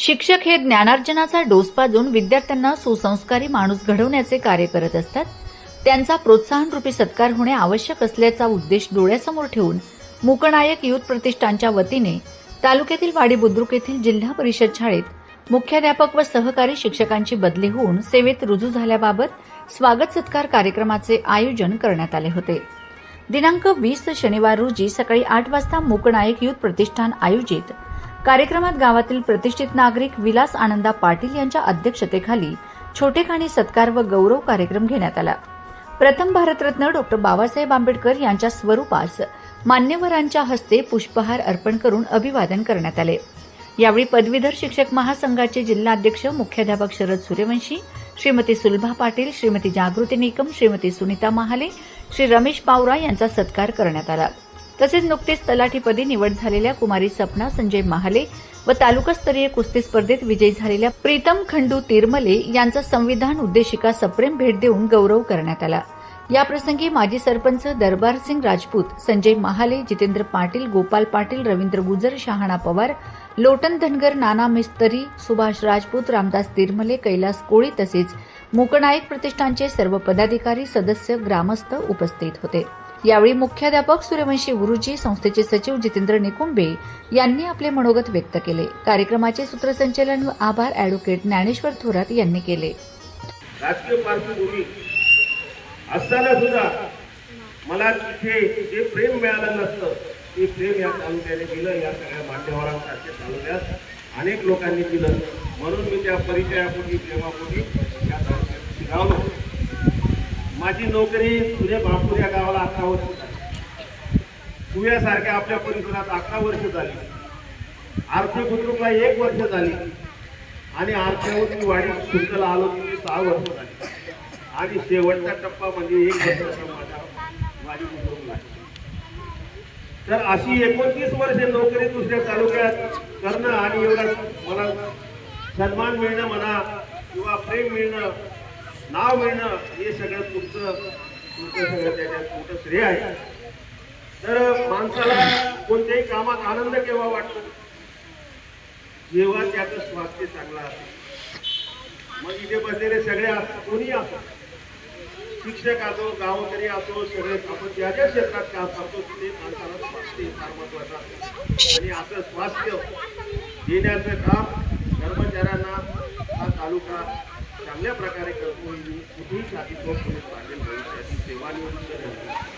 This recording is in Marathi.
शिक्षक हे ज्ञानार्जनाचा डोस पाजून विद्यार्थ्यांना सुसंस्कारी माणूस घडवण्याचे कार्य करत असतात. त्यांचा प्रोत्साहन रूपी सत्कार होणे आवश्यक असल्याचा उद्देश डोळ्यासमोर ठेवून मुकनायक युथ प्रतिष्ठानच्या वतीने तालुक्यातील वाडी बुद्रुक येथील जिल्हा परिषद शाळेत मुख्याध्यापक व सहकारी शिक्षकांची बदली होऊन सेवेत रुजू झाल्याबाबत स्वागत सत्कार कार्यक्रमाचे आयोजन करण्यात आले होते. दिनांक वीस शनिवार रोजी सकाळी आठ वाजता मुकनायक युथ प्रतिष्ठान आयोजित कार्यक्रमात गावातील प्रतिष्ठित नागरिक विलास आनंदा पाटील यांच्या अध्यक्षतेखाली छोटेखानी सत्कार व गौरव कार्यक्रम घेण्यात आला. प्रथम भारतरत्न डॉक्टर बाबासाहेब आंबेडकर यांच्या स्वरूपास मान्यवरांच्या हस्ते पुष्पहार अर्पण करून अभिवादन करण्यात आले. यावेळी पदवीधर शिक्षक महासंघाचे जिल्हाध्यक्ष मुख्याध्यापक शरद सूर्यवंशी श्रीमती सुलभा पाटील श्रीमती जागृती निकम श्रीमती सुनीता महाले श्री रमेश पावरा यांचा सत्कार करण्यात आला. तसेच नुकतेच तलाठीपदी निवड झालेल्या कुमारी सपना संजय महाले व तालुकास्तरीय कुस्ती स्पर्धेत विजयी झालेल्या प्रीतम खंडू तिरमले यांचा संविधान उद्देशिका सप्रेम भेट देऊन गौरव करण्यात आला. याप्रसंगी माजी सरपंच दरबारसिंग राजपूत संजय महाले जितेंद्र पाटील गोपाल पाटील रवींद्र गुजर शहाणा पवार लोटन धनगर नाना मिस्तरी सुभाष राजपूत रामदास तिरमले कैलास कोळी तसेच मुकनायक प्रतिष्ठानचे सर्व पदाधिकारी सदस्य ग्रामस्थ उपस्थित होते. यावेळी मुख्याध्यापक सूर्यवंशी गुरुजी संस्थेचे सचिव जितेंद्र निकुंबे यांनी आपले मनोगत व्यक्त केले. कार्यक्रमाचे सूत्रसंचालन व आभार अॅडव्होकेट ज्ञानेश्वर थोरात यांनी केले. राजकीय पार्श्वभूमी असताना सुद्धा मला तिथे जे प्रेम मिळालं नसतं ते प्रेम या तालुक्याने दिलं या सगळ्या मान्यवरांसारख्या तालुक्यात अनेक लोकांनी दिलं. म्हणून मी त्या परिचयापूर्वी प्रेमापूर्वी या तालुक्यात शिरावलो. माझी नोकरी तुझे बापूर या गावाला अकरा वर्ष झाली. तुझ्यासारख्या आपल्या परिसरात अकरा वर्ष झाली. आर्थिक बुद्रुकला एक वर्ष झाली. आणि आरतीवरती वाडी सुंदरला आलो तुम्ही सहा वर्ष झाली. आणि शेवटचा टप्पा म्हणजे एक वर्षाचा माझा वाडी बुद्रुकला. आहे. तर अशी एकोणतीस वर्षे नोकरी दुसऱ्या तालुक्यात करणं आणि एवढा मला सन्मान मिळणं म्हणा किंवा प्रेम मिळणं नाव मिळणं हे सगळं तुमचं तुमचं सगळं त्याच्यात तुमचं श्रेय आहे. तर माणसाला कोणत्याही कामात आनंद केव्हा वाटतो? जेव्हा त्याचं स्वास्थ्य चांगलं असेल. मग इथे बसलेले सगळे असतात कोणी असो शिक्षक असो गावकरी असो सगळे आपण ज्या ज्या क्षेत्रात काम करतो तिथे माणसाला स्वास्थ्य फार महत्वाचं असतं आणि असं स्वास्थ्य देण्याचं काम कर्मचाऱ्यांना हा तालुका चांगल्या प्रकारे करतो कुठेही जाती तो पोलीस पाटील भविष्यातील सेवानिवृत्त